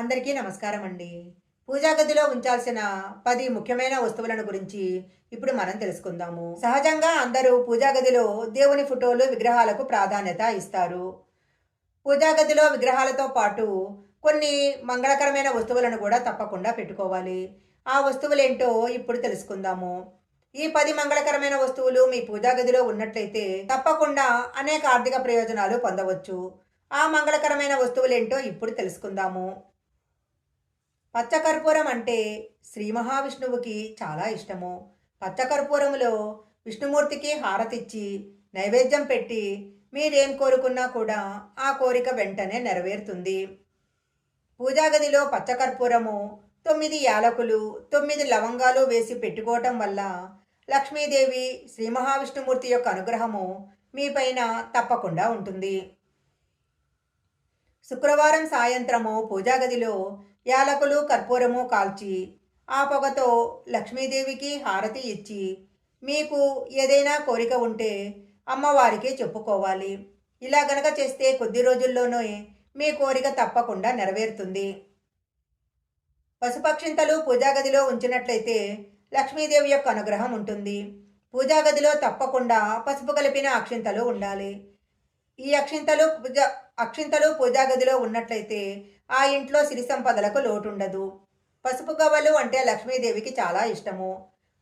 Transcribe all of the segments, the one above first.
అందరికీ నమస్కారం అండి పూజా గదిలో ఉంచాల్సిన పది ముఖ్యమైన వస్తువులను గురించి ఇప్పుడు మనం తెలుసుకుందాము. సహజంగా అందరూ పూజా గదిలో దేవుని ఫోటోలు విగ్రహాలకు ప్రాధాన్యత ఇస్తారు. పూజా గదిలో విగ్రహాలతో పాటు కొన్ని మంగళకరమైన వస్తువులను కూడా తప్పకుండా పెట్టుకోవాలి. ఆ వస్తువులేంటో ఇప్పుడు తెలుసుకుందాము. ఈ పది మంగళకరమైన వస్తువులు మీ పూజా గదిలో ఉన్నట్లయితే తప్పకుండా అనేక ఆర్థిక ప్రయోజనాలు పొందవచ్చు. ఆ మంగళకరమైన వస్తువులేంటో ఇప్పుడు తెలుసుకుందాము. పచ్చకర్పూరం అంటే శ్రీ మహావిష్ణువుకి చాలా ఇష్టము. పచ్చకర్పూరంలో విష్ణుమూర్తికి హారతిచ్చి నైవేద్యం పెట్టి మీరేం కోరుకున్నా కూడా ఆ కోరిక వెంటనే నెరవేరుతుంది. పూజాగదిలో పచ్చకర్పూరము తొమ్మిది యాలకులు తొమ్మిది లవంగాలు వేసి పెట్టుకోవటం వల్ల లక్ష్మీదేవి శ్రీ మహావిష్ణుమూర్తి యొక్క అనుగ్రహము మీపైన తప్పకుండా ఉంటుంది. శుక్రవారం సాయంత్రము పూజాగదిలో యాలకులు కర్పూరము కాల్చి ఆ పొగతో లక్ష్మీదేవికి హారతి ఇచ్చి మీకు ఏదైనా కోరిక ఉంటే అమ్మవారికి చెప్పుకోవాలి. ఇలా గనక చేస్తే కొద్ది రోజుల్లోనే మీ కోరిక తప్పకుండా నెరవేరుతుంది. పశుపక్షింతలు పూజాగదిలో ఉంచినట్లయితే లక్ష్మీదేవి యొక్క అనుగ్రహం ఉంటుంది. పూజా గదిలో తప్పకుండా పసుపు కలిపిన అక్షింతలు ఉండాలి. ఈ అక్షింతలు పూజ అక్షింతలు పూజాగదిలో ఉన్నట్లయితే ఆ ఇంట్లో సిరి సంపదలకు లోటుండదు. పసుపు గవ్వలు అంటే లక్ష్మీదేవికి చాలా ఇష్టము.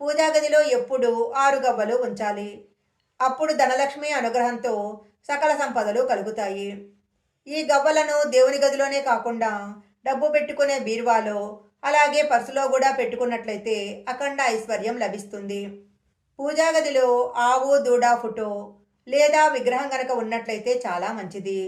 పూజా గదిలో ఎప్పుడు ఆరు గవ్వలు ఉంచాలి. అప్పుడు ధనలక్ష్మి అనుగ్రహంతో సకల సంపదలు కలుగుతాయి. ఈ గవ్వలను దేవుని గదిలోనే కాకుండా డబ్బు పెట్టుకునే బీరువాలో అలాగే పర్సులో కూడా పెట్టుకున్నట్లయితే అఖండ ఐశ్వర్యం లభిస్తుంది. పూజా గదిలో ఆవు దూడ ఫోటో లేదా విగ్రహం గనక ఉన్నట్లయితే చాలా మంచిది.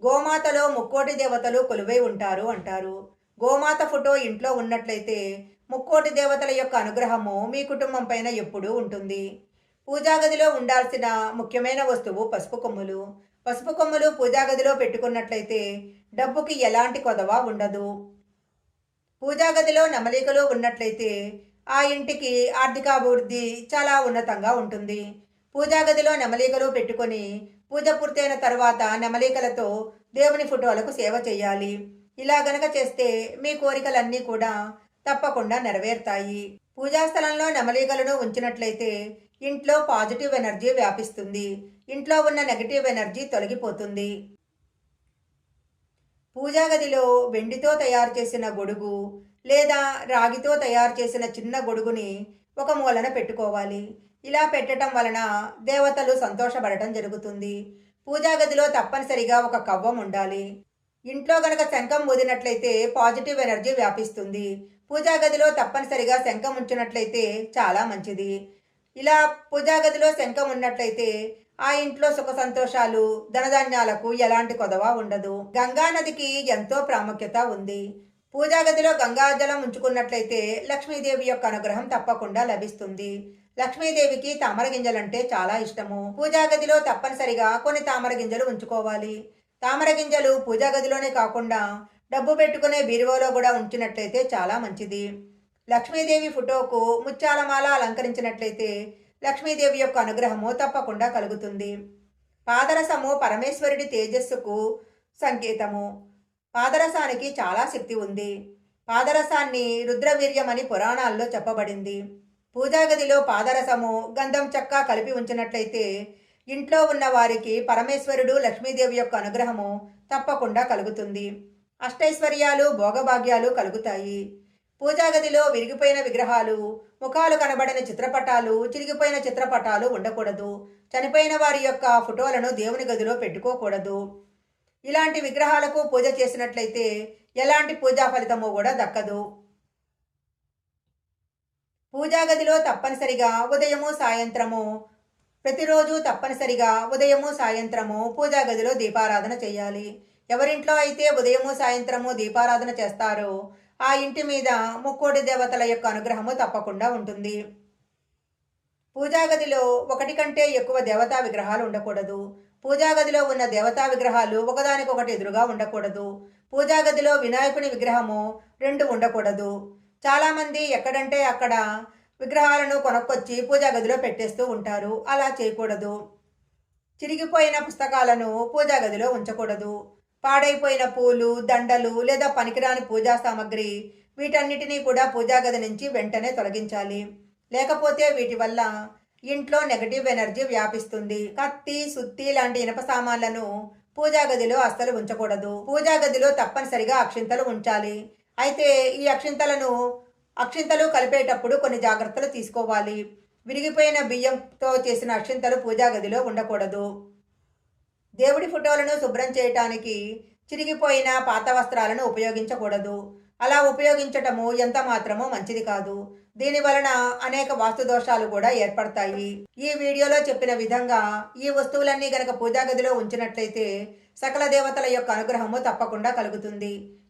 గోమాతలో ముక్కోటి దేవతలు కొలువై ఉంటారు అంటారు. గోమాత ఫోటో ఇంట్లో ఉన్నట్లయితే ముక్కోటి దేవతల యొక్క అనుగ్రహము మీ కుటుంబం పైన ఎప్పుడూ ఉంటుంది. పూజా గదిలో ఉండాల్సిన ముఖ్యమైన వస్తువు పసుపు కొమ్ములు. పసుపు కొమ్ములు పూజాగదిలో పెట్టుకున్నట్లయితే డబ్బుకి ఎలాంటి కొదవ ఉండదు. పూజాగదిలో నమలికలు ఉన్నట్లయితే ఆ ఇంటికి ఆర్థికాభివృద్ధి చాలా ఉన్నతంగా ఉంటుంది. పూజా గదిలో పెట్టుకొని పూజ పూర్తయిన తర్వాత నెమలికలతో దేవుని ఫోటోలకు సేవ చేయాలి. ఇలా గనక చేస్తే మీ కోరికలన్నీ కూడా తప్పకుండా నెరవేరుతాయి. పూజా స్థలంలో నెమలికలను ఉంచినట్లయితే ఇంట్లో పాజిటివ్ ఎనర్జీ వ్యాపిస్తుంది. ఇంట్లో ఉన్న నెగటివ్ ఎనర్జీ తొలగిపోతుంది. పూజా గదిలో వెండితో తయారు చేసిన గొడుగు లేదా రాగితో తయారు చేసిన చిన్న గొడుగుని ఒక మూలన పెట్టుకోవాలి. ఇలా పెట్టడం వలన దేవతలు సంతోషపడటం జరుగుతుంది. పూజా గదిలో తప్పనిసరిగా ఒక కవ్వం ఉండాలి. ఇంట్లో గనక శంఖం ఊదినట్లయితే పాజిటివ్ ఎనర్జీ వ్యాపిస్తుంది. పూజా గదిలో తప్పనిసరిగా శంఖం ఉంచినట్లయితే చాలా మంచిది. ఇలా పూజా గదిలో శంఖం ఉన్నట్లయితే ఆ ఇంట్లో సుఖ సంతోషాలు ధనధాన్యాలకు ఎలాంటి కొదవ ఉండదు. గంగా నదికి ఎంతో ప్రాముఖ్యత ఉంది. పూజా గదిలో గంగాజలం ఉంచుకున్నట్లయితే లక్ష్మీదేవి యొక్క అనుగ్రహం తప్పకుండా లభిస్తుంది. లక్ష్మీదేవికి తామర గింజలంటే చాలా ఇష్టము. పూజా గదిలో తప్పనిసరిగా కొన్ని తామర గింజలు ఉంచుకోవాలి. తామర గింజలు పూజా గదిలోనే కాకుండా డబ్బు పెట్టుకునే బీరువాలో కూడా ఉంచినట్లయితే చాలా మంచిది. లక్ష్మీదేవి ఫోటోకు ముత్యాలమాల అలంకరించినట్లయితే లక్ష్మీదేవి యొక్క అనుగ్రహము తప్పకుండా కలుగుతుంది. పాదరసము పరమేశ్వరుడి తేజస్సుకు సంకేతము. పాదరసానికి చాలా శక్తి ఉంది. పాదరసాన్ని రుద్రవీర్యమని పురాణాల్లో చెప్పబడింది. పూజా గదిలో పాదరసము గంధం చెక్క కలిపి ఉంచినట్లయితే ఇంట్లో ఉన్న వారికి పరమేశ్వరుడు లక్ష్మీదేవి యొక్క అనుగ్రహము తప్పకుండా కలుగుతుంది. అష్టైశ్వర్యాలు భోగభాగ్యాలు కలుగుతాయి. పూజా గదిలో విరిగిపోయిన విగ్రహాలు ముఖాలు కనబడిన చిత్రపటాలు చిరిగిపోయిన చిత్రపటాలు ఉండకూడదు. చనిపోయిన వారి యొక్క ఫోటోలను దేవుని గదిలో పెట్టుకోకూడదు. ఇలాంటి విగ్రహాలకు పూజ చేసినట్లయితే ఎలాంటి పూజా ఫలితము కూడా దక్కదు. పూజా గదిలో తప్పనిసరిగా ఉదయము సాయంత్రము. ప్రతిరోజు తప్పనిసరిగా ఉదయము సాయంత్రము పూజా గదిలో దీపారాధన చేయాలి. ఎవరింట్లో అయితే ఉదయము సాయంత్రము దీపారాధన చేస్తారో ఆ ఇంటి మీద ముక్కోటి దేవతల యొక్క అనుగ్రహము తప్పకుండా ఉంటుంది. పూజా గదిలో ఒకటి కంటే ఎక్కువ దేవతా విగ్రహాలు ఉండకూడదు. పూజాగదిలో ఉన్న దేవతా విగ్రహాలు ఒకదానికొకటి ఎదురుగా ఉండకూడదు. పూజా గదిలో వినాయకుని విగ్రహము రెండు ఉండకూడదు. చాలామంది ఎక్కడంటే అక్కడ విగ్రహాలను కొనుక్కొచ్చి పూజా గదిలో పెట్టేస్తూ ఉంటారు. అలా చేయకూడదు. చిరిగిపోయిన పుస్తకాలను పూజా గదిలో ఉంచకూడదు. పాడైపోయిన పూలు దండలు లేదా పనికిరాని పూజా సామాగ్రి వీటన్నిటినీ కూడా పూజా గది నుంచి వెంటనే తొలగించాలి. లేకపోతే వీటి వల్ల ఇంట్లో నెగటివ్ ఎనర్జీ వ్యాపిస్తుంది. కత్తి సుత్తి లాంటి ఇనప సామాన్లను పూజా గదిలో అస్సలు ఉంచకూడదు. పూజా గదిలో తప్పనిసరిగా అక్షింతలు ఉంచాలి. అయితే ఈ అక్షింతలను అక్షింతలు కలిపేటప్పుడు కొన్ని జాగ్రత్తలు తీసుకోవాలి. విరిగిపోయిన బియ్యంతో చేసిన అక్షింతలు పూజా గదిలో ఉండకూడదు. దేవుడి ఫోటోలను శుభ్రం చేయటానికి చిరిగిపోయిన పాత వస్త్రాలను ఉపయోగించకూడదు. అలా ఉపయోగించటము ఎంత మాత్రమూ మంచిది కాదు. దీని వలన అనేక వాస్తు దోషాలు కూడా ఏర్పడతాయి. ఈ వీడియోలో చెప్పిన విధంగా ఈ వస్తువులన్నీ గనక పూజా గదిలో ఉంచినట్లయితే సకల దేవతల యొక్క అనుగ్రహము తప్పకుండా కలుగుతుంది.